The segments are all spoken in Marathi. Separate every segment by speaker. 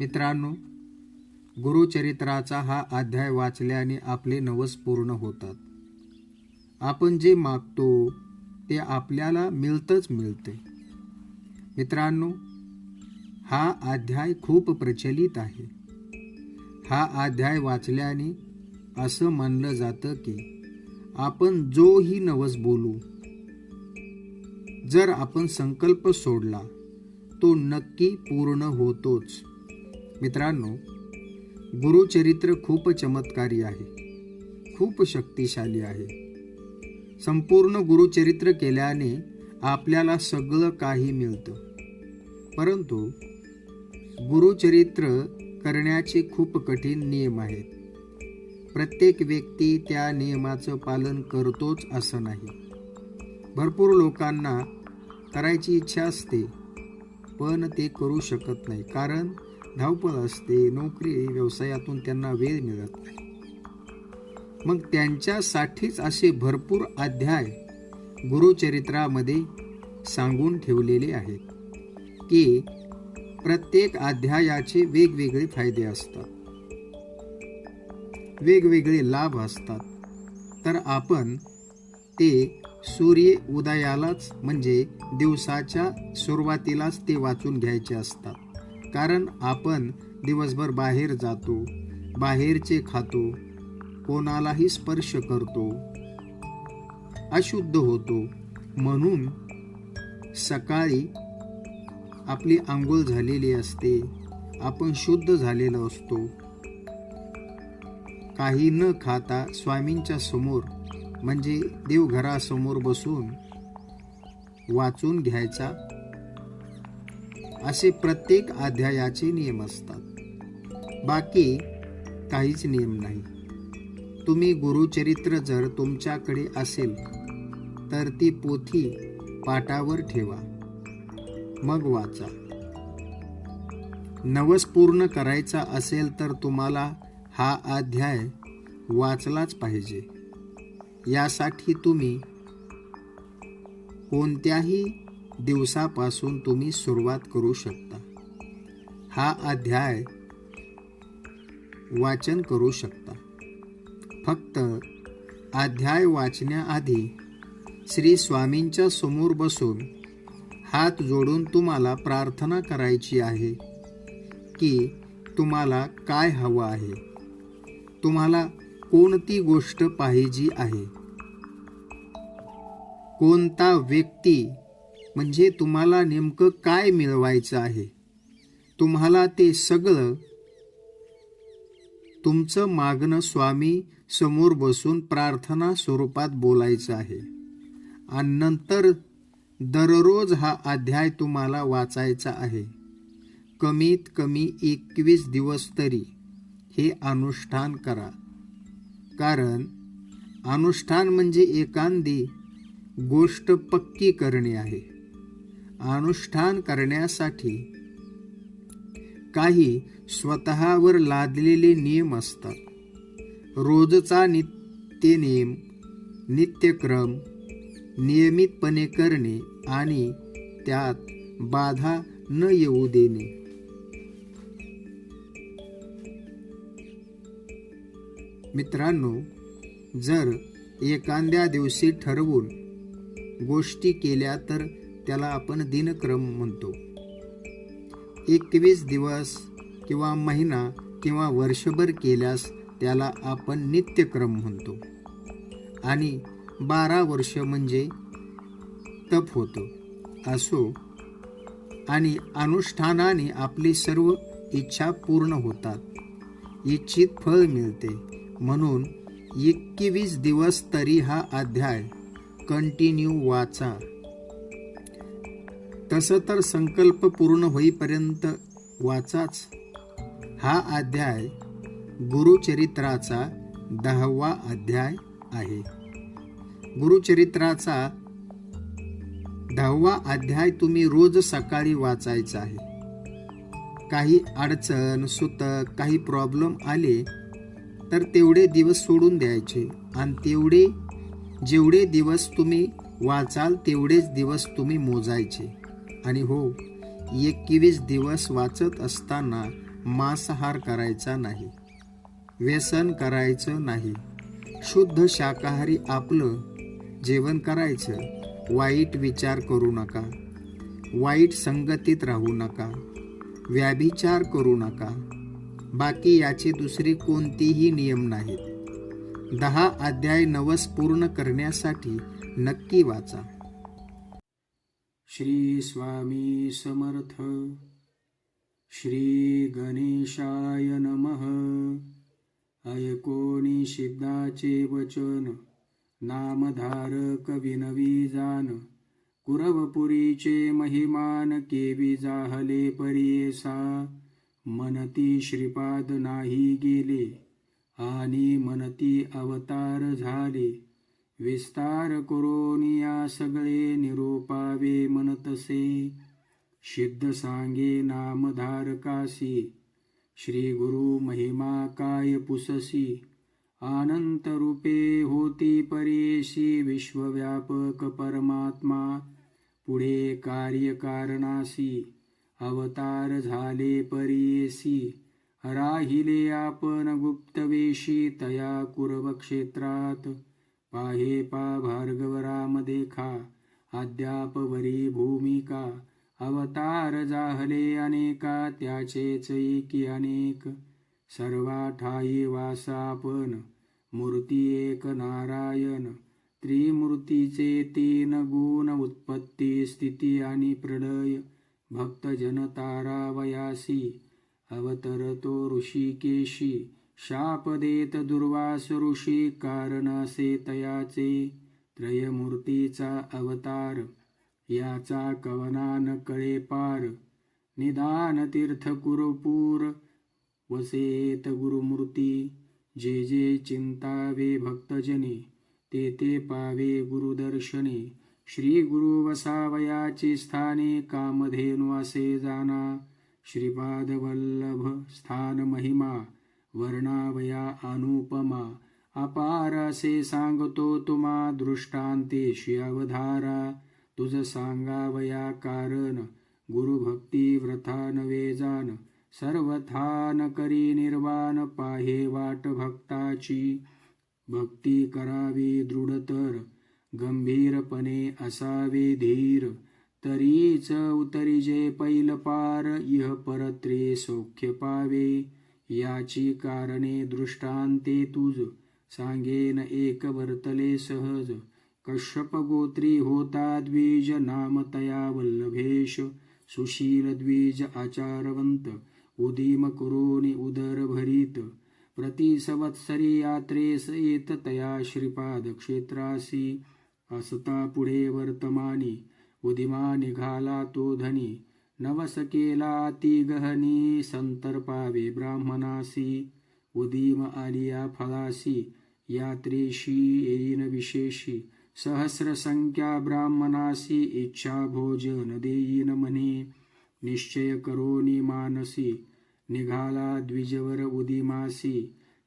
Speaker 1: मित्रांनो गुरुचरित्राचा हा अध्याय वाचल्याने आपले नवस पूर्ण होतात. आपण जे मागतो ते आपल्याला मिळतंच मिळते. मित्रांनो हा अध्याय खूप प्रचलित आहे. हा अध्याय वाचल्याने असं मानलं जातं की आपण जोही नवस बोलू. जर आपण संकल्प सोडला तो नक्की पूर्ण होतोच. मित्रांनो गुरुचरित्र खूप चमत्कारी आहे. खूप शक्तिशाली आहे. संपूर्ण गुरुचरित्र केल्याने आपल्याला सगळं काही मिळतं. परंतु गुरुचरित्र करण्याचे खूप कठीण नियम आहेत. प्रत्येक व्यक्ती त्या नियमाचं पालन करतोच असं नाही. भरपूर लोकांना करायची इच्छा असते पण ते करू शकत नाही. कारण धावपळ असते नोकरी व्यवसायातून त्यांना वेळ मिळत नाही. मग त्यांच्यासाठीच असे भरपूर अध्याय गुरुचरित्रामध्ये सांगून ठेवलेले आहेत की प्रत्येक अध्यायाचे वेगवेगळे फायदे असतात. वेगवेगळे लाभ असतात. तर आपण ते सूर्य उदयालाच म्हणजे दिवसाच्या सुरुवातीलाच ते वाचून घ्यायचे असतात. कारण आपण दिवसभर बाहेर जातो बाहेरचे खातो कोणालाही स्पर्श करतो अशुद्ध होतो. म्हणून सकाळी आपली आंघोळ झालेली असते आपण शुद्ध झालेलो असतो. काही न खाता स्वामींच्या समोर म्हणजे देवघरासमोर बसून वाचून घ्यायचा असे प्रत्येक अध्यायाचे नियम असतात. बाकी काहीच नियम नाही. तुम्ही गुरुचरित्र जर तुमच्याकडे असेल तर ती पोथी पाटावर ठेवा. मग वाचा. नवस पूर्ण करायचा असेल तर तुम्हाला हा अध्याय वाचलाच पाहिजे. यासाठी तुम्ही कोणत्याही दिवसापासून तुम्ही सुरुवात करू शकता. हा अध्याय वाचन करू शकता. फक्त अध्याय वाचण्याआधी श्री स्वामींच्या समोर बसून हात जोडून तुम्हाला प्रार्थना करायची आहे की तुम्हाला काय हवं आहे. तुम्हाला कोणती गोष्ट पाहिजे आहे? कोणता व्यक्ती म्हणजे तुम्हाला नेमकं काय मिळवायचं आहे? तुम्हाला ते सगळं तुमचं मागणं स्वामी समोर बसून प्रार्थना स्वरूपात बोलायचं आहे. आणि नंतर दररोज हा अध्याय तुम्हाला वाचायचा आहे. कमीत कमी एकवीस दिवस तरी हे अनुष्ठान करा. कारण अनुष्ठान म्हणजे एखादी गोष्ट पक्की करणे आहे. अनुष्ठान करण्यासाठी काही स्वतःवर लादलेले नियम असतात. रोजचा नित्य नियम नित्यक्रम नियमितपणे करणे आणि त्यात बाधा न येऊ देणे. मित्रांनो जर एखाद्या दिवशी ठरवून गोष्टी केल्या तर त्याला आपण दिनक्रम म्हणतो. एकवीस दिवस किंवा महिना किंवा वर्षभर केल्यास त्याला आपण नित्यक्रम म्हणतो. आणि बारा वर्ष म्हणजे तप होतं. असो आणि अनुष्ठानाने आपली सर्व इच्छा पूर्ण होतात. इच्छित फळ मिळते. म्हणून एकवीस दिवस तरी हा अध्याय कंटिन्यू वाचा. तसं तर संकल्प पूर्ण होईपर्यंत वाचाच. हा अध्याय गुरुचरित्राचा दहावा अध्याय आहे. गुरुचरित्राचा दहावा अध्याय तुम्ही रोज सकाळी वाचायचा आहे. काही अडचण सुतक काही प्रॉब्लेम आले तर तेवढे दिवस सोडून द्यायचे आणि तेवढे जेवढे दिवस तुम्ही वाचाल तेवढेच दिवस तुम्ही मोजायचे. आणि हो एकवीस दिवस वाचत असताना मांसाहार करायचा नाही व्यसन करायचं नाही. शुद्ध शाकाहारी आपलं जेवण करायचं वाईट विचार करू नका वाईट संगतीत राहू नका व्याभिचार करू नका. बाकी याचे दुसरे कोणतेही नियम नाहीत. दहा अध्याय नवस पूर्ण करण्यासाठी नक्की वाचा. श्री स्वामी समर्थ। श्री गणेशाय नमः ऐकोनी वचन। नामधारक विनवी जान कुरवपुरीचे महिमान केवी जाहले परियेसा। मनती श्रीपाद नाही गेले। आणि मनती अवतार झाले। विस्तार करोनिया सगळे निरूपावे मनतसे. सिद्ध सांगे नामधारकासी श्री गुरु महिमा काय पुससी. आनंत रूपे होती परेशी विश्वव्यापक परमात्मा. पुढे कार्यकारणासी अवतार झाले परेसी. राहिले आपण गुप्तवेशी तया कुरव क्षेत्रात. पाहे पा भार्गवराम देखा अद्यापवरी भूमिका अवतार जाहले अनेका त्याचेच एकी अनेक सर्वा ठाई वासापन मूर्ती एक नारायण त्रिमूर्तीचे तीन गुण उत्पत्ती स्थिती आणि प्रलय भक्त जनतारावयासी अवतरतो ऋषिकेशी शाप देत दुर्वास ऋषी कारण असे तयाचे त्रयमूर्तीचा अवतार याचा कवनान कळे पार निदान तीर्थ कुरपूर वसेत गुरुमूर्ती जे जे चिंतावे भक्तजने ते ते पावे गुरुदर्शने श्री गुरु वसावयाचे स्थाने कामधेनु असे जाना श्रीपादवल्लभ स्थान महिमा वर्णावया अनुपमा। अपार असे सांगतो तुम्हा दृष्टांतेशी अवधारा। तुझ सांगावया कारण गुरुभक्ती व्रथा नवे जान सर्वथान करी निर्वाण पाहे वाट भक्ताची। भक्ती करावी दृढतर गंभीरपणे असावे धीर। तरीच उतरिजे पैल पार इह परत्रे सौख्य पावे। याची कारणे दृष्टांते तुझ सांगेन एक वर्तले सहज. कश्यप गोत्री होता द्विज नामतया वल्लभेश. सुशील द्विज आचारवंत. उदीम करोनी उदर भरीत. प्रतिसंवत्सरी यात्रेस एततया श्रीपाद क्षेत्रासी. असता पुढे वर्तमानी. उदिमा निघाला तो धनी. नवस केला ती गहनी संतर्पावे ब्राह्मणासी उदीम आलिया फळासी यात्रेशी येईन विशेषी सहस्र संख्या ब्राह्मणासी इच्छा भोजन देईन म्हणे निश्चय करोनी मानसी निघाला द्विजवर उदिमासी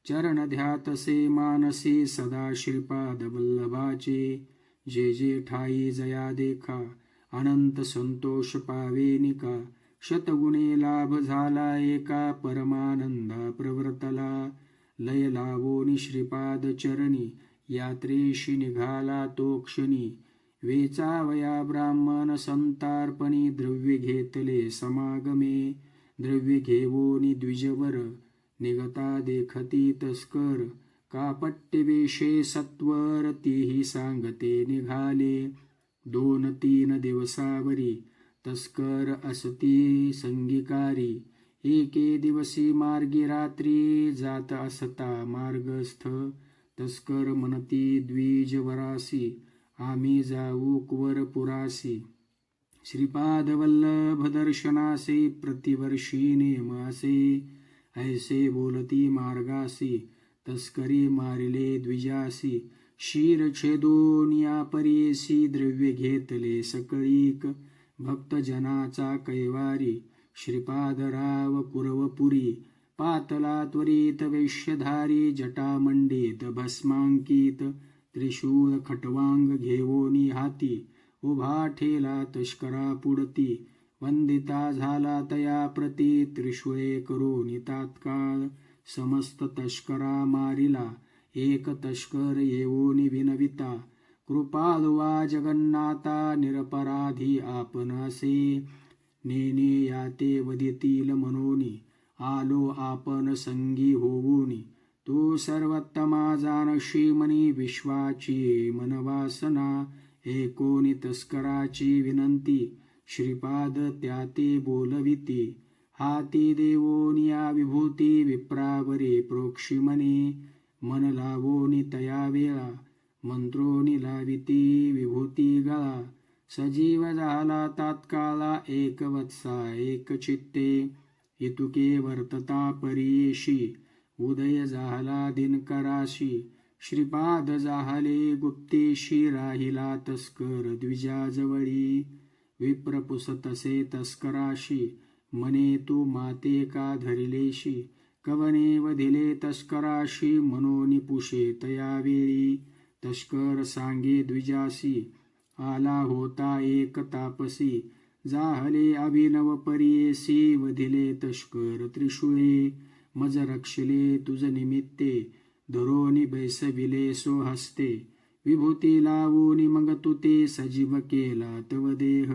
Speaker 1: चरण ध्यातसे मानसी सदा श्रीपाद वल्लभाचे जे जे ठाई जया देखा अनंत संतोष पावेनिका शतगुणे लाभ झाला एका परमानंदा प्रवर्तला. लय लावो निश्रीपाद चरणी यात्रेशी निघाला तो क्षणी. वेचावया ब्राह्मण संतार्पणी द्रव्य घेतले समागमे. द्रव्य घेवोनी द्विजवर निगता देखती तस्कर. कापट्यवेशे सत्वर तीही सांगते निघाले. दोन तीन दिवसावरी तस्कर असती संगीकारी. एके दिवसी मार्गी रात्री जात असता मार्गस्थ तस्कर म्हणती द्विजवरासी आम्ही जाऊ कुवर पुरासी. श्रीपाद दर्शनासे प्रतिवर्षी नेमासे ऐसे बोलती मार्गासी तस्करी मारिले द्विजासी. शीर छेदोनिया परेसी द्रव्य घेतले सकळीक. भक्तजनाचा कैवारी श्रीपादराव कुरवपुरी. पातला त्वरित वैश्यधारी जटामंडित भस्मांकित. त्रिशूल खटवांग घेवोनी हाती. उभा ठेला तस्करा पुडती.
Speaker 2: वंदिता झाला तया प्रती. त्रिशूळे करून तात्काळ. समस्त तस्करा मारिला. एक तस्कर येऊन विनविता कृपालुवा जगन्नाथा निरपराधी आपण नेने याते वदितील मनोनी आलो आपण संगी होऊनी। तो सर्वोत्तमा जानशी मनी विश्वाची मनवासना। एकोणी तस्कराची विनंती श्रीपाद त्या ते बोलविती। हाती देवोनिया विभूती विप्रावरी प्रोक्षिमनी। मन लावोनी तया वेळा मंत्रोनी लाविती विभूती गळा। सजीव झाला तात्काला एक वत्सा एक चित्ते इतुके वर्तता परीशी उदय झाला दिनकराशी श्रीपाद जाहले गुप्तेशी राहिला तस्कर द्विजाजवळी। विप्रपुस तसे तस्कराशी मने तू माते का धरिलेशी कवने वधिले तस्कराशी मनोनिपुषे तया वेळी? तस्कर सांगे द्विजासी आला होता एक तापसी. जाहले अभिनव परियेसी वधिले तस्कर त्रिशूळे. मज रक्षिले तुझ निमित्ते धरोनी बैसविले सो हस्ते. विभूती लावून मग तुते ते सजीव केला तव देह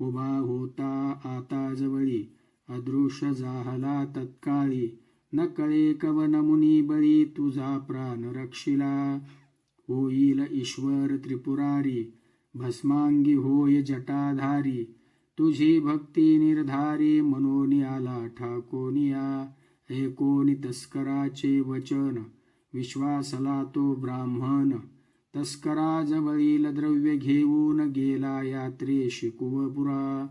Speaker 2: उभा होता आता जवळी. अदृश्य जाहला तत्काळी. न कळे कवन मुनी बळी तुझा प्राण रक्षिला. होईल ईश्वर त्रिपुरारी भस्मांगी होय जटाधारी तुझी भक्ती निर्धारी मनोनी आला ठाकोनिया. ऐकोनी तस्कराचे वचन विश्वासला तो ब्राह्मण. तस्करा जवळील द्रव्य घेऊन गेला यात्रे शिकुवपुरा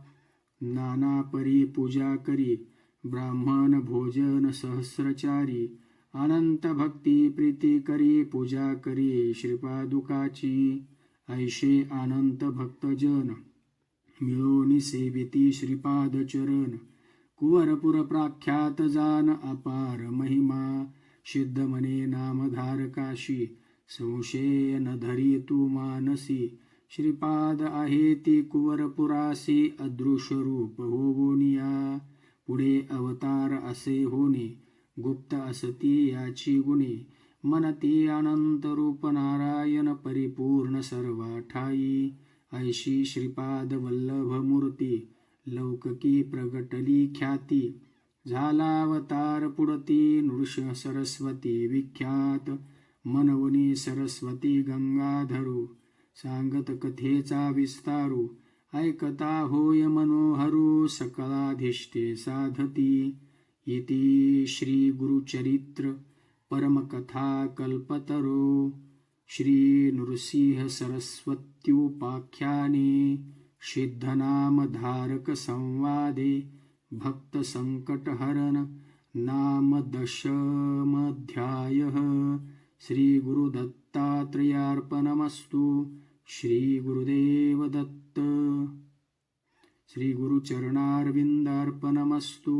Speaker 2: नाना परी पूजा करी ब्राह्मण भोजन सहस्रचारी अनंत भक्ती प्रीती करी पूजा करी श्रीपादुकाची। ऐशे अनंत भक्तजन मिळून सेविती श्रीपाद चरण कुवरपुर प्राख्यात जान अपार महिमा सिद्ध मने नामधारकाशी संशय न धरी तू मानसी। श्रीपाद आहे ती कुवरपुरासी अदृश्य रूप होवोनिया पुढे अवतार असे होणे गुप्त असती याची गुणे. मनती अनंत रूप नारायण परिपूर्ण सर्वा ठाई ऐशी श्रीपाद वल्लभ मूर्ती लौककी प्रगटली ख्याती झाला अवतार पुढती नृष सरस्वती विख्यात. मनवनी सरस्वती गंगाधरू सांगत कथेचा विस्तारू. ऐकता होय मनोहरो सकलाधिष्ठे साधती. इति श्री गुरुचरित्र परमकथा कल्पतरो श्री नृसिंह सरस्वत्युपाख्याने सिद्धनामधारक संवादे भक्त संकटहरण नाम दशमध्यायः श्री गुरुदत्तात्रयार्पणमस्तु